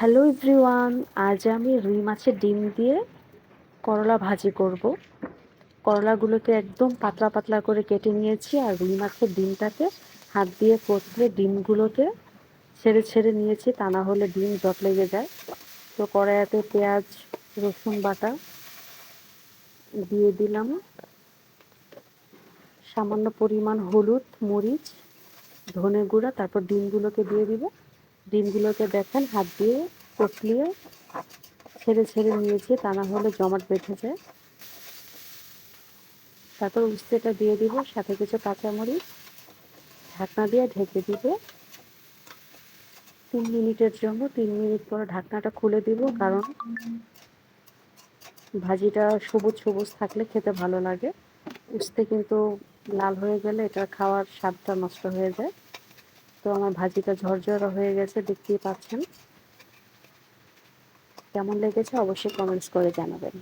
Hello everyone, আজ আমি রুই মাছের ডিম দিয়ে করলা ভাজি করব। করলাগুলোকে একদম পাতলা পাতলা করে কেটে নিয়েছি আর রুই মাছের ডিমটাকে হাত দিয়ে কষলে ডিমগুলোকে ছেড়ে ছেড়ে নিয়েছি, তা না হলে ডিম জট লেগে যায়। তো কড়াইতে পেঁয়াজ, রসুন বাটা দিয়ে দিলাম। সামান্য পরিমাণ হলুদ, মরিচ, ধনে গুঁড়া, তারপর ডিমগুলোকে দিয়ে দিব। ডিমগুলোকে দেখেন, হাত দিয়ে কটলিয়ে ছেড়ে ছেড়ে নিয়েছি, তা না হলে জমাট বেঁধে যায়। তারপর উস্তেটা দিয়ে দিব, সাথে কিছু কাঁচামরিচ, ঢাকনা দিয়ে ঢেকে দিব। তিন মিনিটের জন্য, তিন মিনিট পর ঢাকনাটা খুলে দিব, কারণ ভাজিটা সবুজ সবুজ থাকলে খেতে ভালো লাগে। উস্তে কিন্তু লাল হয়ে গেলে এটা খাওয়ার স্বাদটা নষ্ট হয়ে যায়। তো আমার ভাজিটা ঝরঝর হয়ে গেছে দেখতেই পাচ্ছেন। কেমন লেগেছে অবশ্যই কমেন্টস করে জানাবেন।